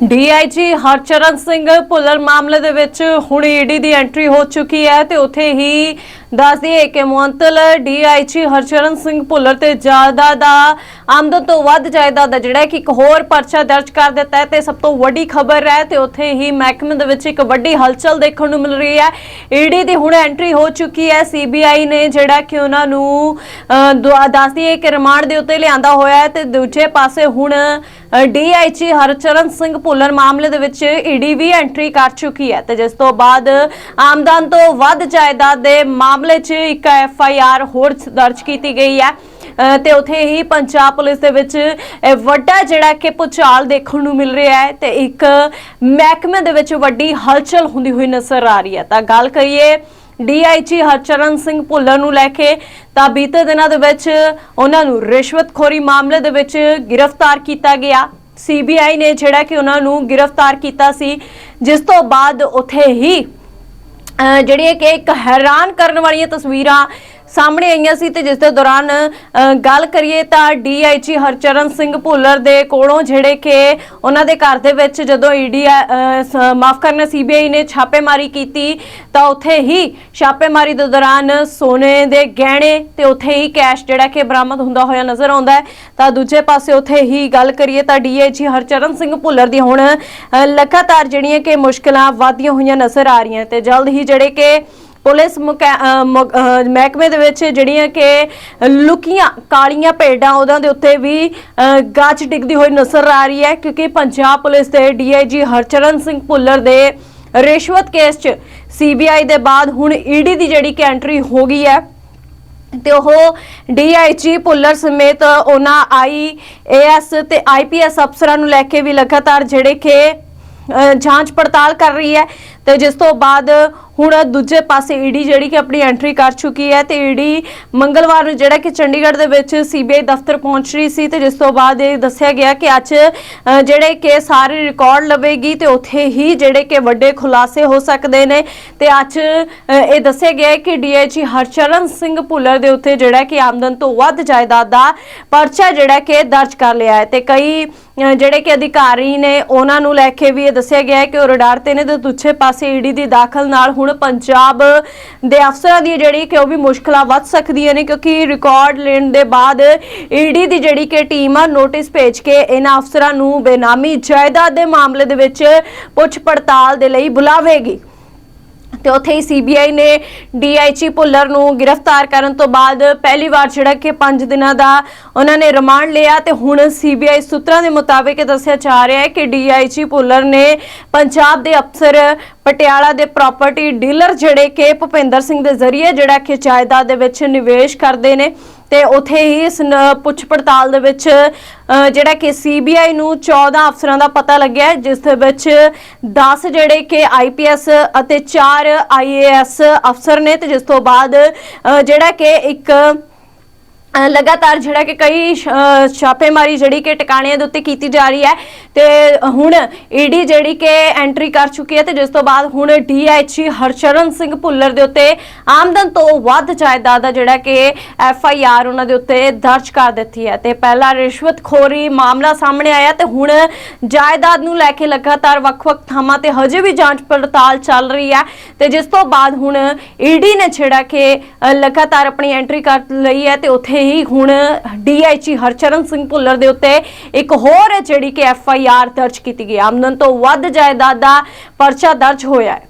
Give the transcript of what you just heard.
DIG Harcharan Singh Bhullar ਮਾਮਲੇ ਦੇ ਵਿੱਚ ਹੁਣ ਈਡੀ ਦੀ ਐਂਟਰੀ ਹੋ ਚੁੱਕੀ ਹੈ ਤੇ ਉੱਥੇ ਹੀ ਦੱਸ ਦਈਏ ਕਿ ਮੁਅੰਤਲ ਡੀਆਈਜੀ ਹਰਚਰਨ ਸਿੰਘ ਭੁੱਲਰ ਤੇ ਜਾਇਦਾਦ ਦਾ ਆਮਦਨ ਤੋਂ ਵੱਧ ਜਾਇਦਾਦ ਦਾ ਜਿਹੜਾ ਕਿ ਇੱਕ ਹੋਰ ਪਰਚਾ ਦਰਜ ਕਰ ਦਿੱਤਾ ਹੈ ਤੇ ਸਭ ਤੋਂ ਵੱਡੀ ਖਬਰ ਹੈ ਤੇ ਉੱਥੇ ਹੀ ਮਹਿਕਮੇ ਦੇ ਵਿੱਚ ਇੱਕ ਵੱਡੀ ਹਲਚਲ ਦੇਖਣ ਨੂੰ ਮਿਲ ਰਹੀ ਹੈ। ਈਡੀ ਦੀ ਹੁਣ ਐਂਟਰੀ ਹੋ ਚੁੱਕੀ ਹੈ। ਸੀਬੀਆਈ ਨੇ ਜਿਹੜਾ ਕਿ ਉਹਨਾਂ ਨੂੰ ਦੁਆ- ਦੱਸ ਦਈਏ ਕਿ ਰਿਮਾਂਡ ਦੇ ਉੱਤੇ ਲਿਆਂਦਾ ਹੋਇਆ ਹੈ ਤੇ ਦੂਜੇ ਪਾਸੇ ਹੁਣ ਡੀਆਈਜੀ ਹਰਚਰਨ ਸਿੰਘ ਭੁੱਲਰ ਮਾਮਲੇ ਦੇ ਵਿੱਚ ਈਡੀ ਵੀ ਐਂਟਰੀ ਕਰ ਚੁੱਕੀ ਹੈ ਤੇ ਜਿਸ ਤੋਂ ਬਾਅਦ ਆਮਦਨ ਤੋਂ ਵੱਧ ਜਾਇਦਾਦ ਦੇ ਮਾਮਲੇ 'ਚ ਇੱਕ ਐਫ ਆਈ ਆਰ ਹੋਰ ਦਰਜ ਕੀਤੀ ਗਈ ਹੈ। ਤੇ ਉੱਥੇ ਹੀ ਪੰਜਾਬ ਪੁਲਿਸ ਦੇ ਵਿੱਚ ਵੱਡਾ ਜਿਹੜਾ ਕਿ ਪੁਚਾਲ ਦੇਖਣ ਨੂੰ ਮਿਲ ਰਿਹਾ ਹੈ ਤੇ ਇੱਕ ਮਹਿਕਮੇ ਦੇ ਵਿੱਚ ਵੱਡੀ ਹਲਚਲ ਹੁੰਦੀ ਹੋਈ ਨਜ਼ਰ ਆ ਰਹੀ ਹੈ। ਤਾਂ ਗੱਲ ਕਰੀਏ ਡੀਆਈਜੀ ਹਰਚਰਨ ਸਿੰਘ ਭੁੱਲਰ ਨੂੰ ਲੈ ਕੇ, ਤਾਂ ਬੀਤੇ ਦਿਨਾਂ ਦੇ ਵਿੱਚ ਉਹਨਾਂ ਨੂੰ ਰਿਸ਼ਵਤਖੋਰੀ ਮਾਮਲੇ ਦੇ ਵਿੱਚ ਗ੍ਰਿਫਤਾਰ ਕੀਤਾ ਗਿਆ। ਸੀਬੀਆਈ ਨੇ ਜਿਹੜਾ ਕਿ ਉਹਨਾਂ ਨੂੰ ਗ੍ਰਿਫਤਾਰ ਕੀਤਾ ਸੀ, ਜਿਸ ਤੋਂ ਬਾਅਦ ਉੱਥੇ ਹੀ ਜਿਹੜੀ ਹੈ ਕਿ ਇੱਕ ਹੈਰਾਨ ਕਰਨ ਵਾਲੀਆਂ ਤਸਵੀਰਾਂ ਸਾਹਮਣੇ ਆਈਆਂ ਸੀ ਤੇ ਜਿਸ ਦੇ ਦੌਰਾਨ ਗੱਲ ਕਰੀਏ ਤਾਂ ਡੀਆਈਜੀ ਹਰਚਰਨ ਸਿੰਘ ਭੁੱਲਰ ਦੇ ਕੋਲੋਂ ਜਿਹੜੇ ਕਿ ਉਹਨਾਂ ਦੇ ਘਰ ਦੇ ਵਿੱਚ ਜਦੋਂ ਈਡੀ ਮਾਫ ਕਰਨਾ ਸੀਬੀਆਈ ਨੇ ਛਾਪੇਮਾਰੀ ਕੀਤੀ, ਤਾਂ ਉੱਥੇ ਹੀ ਛਾਪੇਮਾਰੀ ਦੇ ਦੌਰਾਨ ਸੋਨੇ ਦੇ ਗਹਿਣੇ ਤੇ ਉੱਥੇ ਹੀ ਕੈਸ਼ ਜਿਹੜਾ ਕਿ ਬਰਾਮਦ ਹੁੰਦਾ ਹੋਇਆ ਨਜ਼ਰ ਆਉਂਦਾ ਹੈ। ਤਾਂ ਦੂਜੇ ਪਾਸੇ ਉੱਥੇ ਹੀ ਗੱਲ ਕਰੀਏ ਤਾਂ ਡੀਆਈਜੀ ਹਰਚਰਨ ਸਿੰਘ ਭੁੱਲਰ ਦੀ ਹੁਣ ਲਗਾਤਾਰ ਜਿਹੜੀਆਂ ਕਿ ਮੁਸ਼ਕਲਾਂ ਵਧਦੀਆਂ ਹੋਈਆਂ ਨਜ਼ਰ ਆ ਰਹੀਆਂ ਤੇ ਜਲਦ ਹੀ ਜਿਹੜੇ ਕਿ ਪੁਲਿਸ ਮੁਕਾ- ਮਹਿਕਮੇ ਦੇ ਵਿੱਚ ਜਿਹੜੀਆਂ ਕਿ ਲੁਕੀਆਂ ਕਾਲੀਆਂ ਭੇਡਾਂ ਉਹਨਾਂ ਦੇ ਉੱਤੇ ਵੀ ਅਹ, ਗਾਚ ਡਿੱਗਦੀ ਹੋਈ ਨਜ਼ਰ ਆ ਰਹੀ ਹੈ ਕਿਉਂਕਿ ਪੰਜਾਬ ਪੁਲਿਸ ਦੇ ਡੀਆਈਜੀ ਹਰਚਰਨ ਸਿੰਘ ਭੁੱਲਰ ਦੇ ਰਿਸ਼ਵਤ ਕੇਸ 'ਚ ਸੀਬੀਆਈ ਦੇ ਬਾਅਦ ਹੁਣ ਈਡੀ ਦੀ ਜਿਹੜੀ ਕਿ ਐਂਟਰੀ ਹੋ ਗਈ ਹੈ ਤੇ ਉਹ ਡੀਆਈਜੀ ਭੁੱਲਰ ਸਮੇਤ ਉਹਨਾਂ ਆਈ ਆਈਏਐਸ ਤੇ ਆਈਪੀਐਸ ਅਫਸਰਾਂ ਨੂੰ ਲੈ ਕੇ ਵੀ ਲਗਾਤਾਰ ਜਿਹੜੇ ਕਿ ਜਾਂਚ ਪੜਤਾਲ ਕਰ ਰਹੀ ਹੈ ਤੇ ਜਿਸ ਤੋਂ ਬਾਅਦ ਹੁਣ ਦੂਜੇ ਪਾਸੇ ਈਡੀ ਜਿਹੜੀ ਕਿ ਆਪਣੀ ਐਂਟਰੀ ਕਰ ਚੁੱਕੀ ਹੈ ਤੇ ਈਡੀ ਮੰਗਲਵਾਰ ਨੂੰ ਜਿਹੜਾ ਕਿ ਚੰਡੀਗੜ੍ਹ ਦੇ ਵਿੱਚ ਸੀਬੀਆਈ ਦਫ਼ਤਰ ਪਹੁੰਚ ਰਹੀ ਸੀ ਤੇ ਜਿਸ ਤੋਂ ਬਾਅਦ ਇਹ ਦੱਸਿਆ ਗਿਆ ਕਿ ਅੱਜ ਜਿਹੜੇ ਕਿ ਸਾਰੇ ਰਿਕਾਰਡ ਲਵੇਗੀ ਤੇ ਉੱਥੇ ਹੀ ਜਿਹੜੇ ਕਿ ਵੱਡੇ ਖੁਲਾਸੇ ਹੋ ਸਕਦੇ ਨੇ ਤੇ ਅੱਜ ਇਹ ਦੱਸਿਆ ਗਿਆ ਹੈ ਕਿ ਡੀਆਈਜੀ ਹਰਚਰਨ ਸਿੰਘ ਭੁੱਲਰ ਦੇ ਉੱਤੇ ਜਿਹੜਾ ਕਿ ਆਮਦਨ ਤੋਂ ਵੱਧ ਜਾਇਦਾਦ ਦਾ ਪਰਚਾ ਜਿਹੜਾ ਕਿ ਦਰਜ ਕਰ ਲਿਆ ਹੈ ਤੇ ਕਈ ਜਿਹੜੇ ਕਿ ਅਧਿਕਾਰੀ ਨੇ ਉਹਨਾਂ ਨੂੰ ਲੈ ਕੇ ਵੀ ਇਹ ਦੱਸਿਆ ਗਿਆ ਹੈ ਕਿ ਉਹ ਰਡਾਰ ਤੇ ਨੇ ਤੇ ਦੂਜੇ ਪਾਸੇ ਈਡੀ ਦੀ ਦਾਖਲ ਨਾਲ ਹੁਣ ਪੰਜਾਬ ਦੇ ਅਫਸਰਾਂ ਦੀ ਜਿਹੜੀ ਕਿ ਉਹ ਵੀ ਮੁਸ਼ਕਲਾਂ ਵੱਧ ਸਕਦੀਆਂ ਨੇ ਕਿਉਂਕਿ ਰਿਕਾਰਡ ਲੈਣ ਦੇ ਬਾਅਦ ਈਡੀ ਦੀ ਜਿਹੜੀ ਕਿ ਟੀਮ ਆ, ਨੋਟਿਸ ਭੇਜ ਕੇ ਇਹਨਾਂ ਅਫਸਰਾਂ ਨੂੰ ਬੇਨਾਮੀ ਜਾਇਦਾਦ ਦੇ ਮਾਮਲੇ ਦੇ ਵਿੱਚ ਪੁੱਛ ਪੜਤਾਲ ਦੇ ਲਈ ਬੁਲਾਵੇਗੀ। ਤੇ ਉੱਥੇ ਹੀ ਸੀਬੀਆਈ ਨੇ ਡੀਆਈਜੀ ਭੁੱਲਰ ਨੂੰ ਗ੍ਰਿਫਤਾਰ ਕਰਨ ਤੋਂ ਬਾਅਦ ਪਹਿਲੀ ਵਾਰ ਜਿਹੜਾ ਕਿ 5 ਦਿਨਾਂ ਦਾ ਉਹਨਾਂ ਨੇ ਰਿਮਾਂਡ ਲਿਆ ਤੇ ਹੁਣ ਸੀਬੀਆਈ ਸੂਤਰਾਂ ਦੇ ਮੁਤਾਬਕ ਦੱਸਿਆ ਜਾ ਰਿਹਾ ਹੈ ਕਿ ਡੀਆਈਜੀ ਭੁੱਲਰ ਨੇ ਪੰਜਾਬ ਦੇ ਅਫਸਰ, ਪਟਿਆਲਾ ਦੇ ਪ੍ਰਾਪਰਟੀ ਡੀਲਰ ਜਿਹੜੇ ਕਿ ਭੁਪਿੰਦਰ ਸਿੰਘ ਦੇ ਜ਼ਰੀਏ ਜਿਹੜਾ ਕਿ ਜਾਇਦਾਦ ਦੇ ਵਿੱਚ ਨਿਵੇਸ਼ ਕਰਦੇ ਨੇ। ਤੇ ਉਥੇ ਹੀ ਇਸ ਪੁੱਛ ਪੜਤਾਲ ਦੇ ਵਿੱਚ ਜਿਹੜਾ ਕਿ ਸੀਬੀਆਈ ਨੂੰ 14 ਅਫਸਰਾਂ ਦਾ ਪਤਾ ਲੱਗਿਆ ਜਿਸ ਦੇ ਵਿੱਚ 10 ਜਿਹੜੇ ਕਿ ਆਈਪੀਐਸ ਅਤੇ 4 ਆਈਏਐਸ ਅਫਸਰ ਨੇ ਤੇ ਜਿਸ ਤੋਂ ਬਾਅਦ ਜਿਹੜਾ ਕਿ ਇੱਕ ਲਗਾਤਾਰ ਜਿਹੜਾ ਕਿ ਕਈ ਛਾਪੇਮਾਰੀ ਜਿਹੜੀ ਕਿ ਟਿਕਾਣਿਆਂ ਦੇ ਉੱਤੇ ਕੀਤੀ ਜਾ ਰਹੀ ਹੈ ਤੇ ਹੁਣ ਈਡੀ ਜਿਹੜੀ ਕਿ ਐਂਟਰੀ ਕਰ ਚੁੱਕੀ ਹੈ ਤੇ ਜਿਸ ਤੋਂ ਬਾਅਦ ਹੁਣ ਡੀਐਚਈ ਹਰਚਰਨ ਸਿੰਘ ਭੁੱਲਰ ਦੇ ਉੱਤੇ ਆਮਦਨ ਤੋਂ ਵੱਧ ਜਾਇਦਾਦ ਦਾ ਜਿਹੜਾ ਕਿ ਐਫ ਆਈ ਆਰ ਉਹਨਾਂ ਦੇ ਉੱਤੇ ਦਰਜ ਕਰ ਦਿੱਤੀ ਹੈ। ਤੇ ਪਹਿਲਾ ਰਿਸ਼ਵਤਖੋਰੀ ਮਾਮਲਾ ਸਾਹਮਣੇ ਆਇਆ ਤੇ ਹੁਣ ਜਾਇਦਾਦ ਨੂੰ ਲੈ ਕੇ ਲਗਾਤਾਰ ਵੱਖ-ਵੱਖ ਥਾਵਾਂ ਤੇ ਹਜੇ ਵੀ ਜਾਂਚ ਪੜਤਾਲ ਚੱਲ ਰਹੀ ਹੈ ਤੇ ਜਿਸ ਤੋਂ ਬਾਅਦ ਹੁਣ ਈਡੀ ਨੇ ਜਿਹੜਾ ਕਿ ਲਗਾਤਾਰ ਆਪਣੀ ਐਂਟਰੀ ਕਰ ਲਈ ਹੈ ਤੇ ਉੱਥੇ ਹੀ ਹੁਣ ਡੀਆਈਜੀ ਹਰਚਰਨ ਸਿੰਘ ਭੁੱਲਰ ਦੇ ਉੱਤੇ ਇੱਕ ਹੋਰ ਜਿਹੜੀ ਕਿ ਐਫ ਆਈ ਆਰ ਦਰਜ ਕੀਤੀ ਗਈ। ਆਮਦਨ ਤੋਂ ਵੱਧ ਜਾਇਦਾਦ ਦਾ ਪਰਚਾ ਦਰਜ ਹੋਇਆ ਹੈ।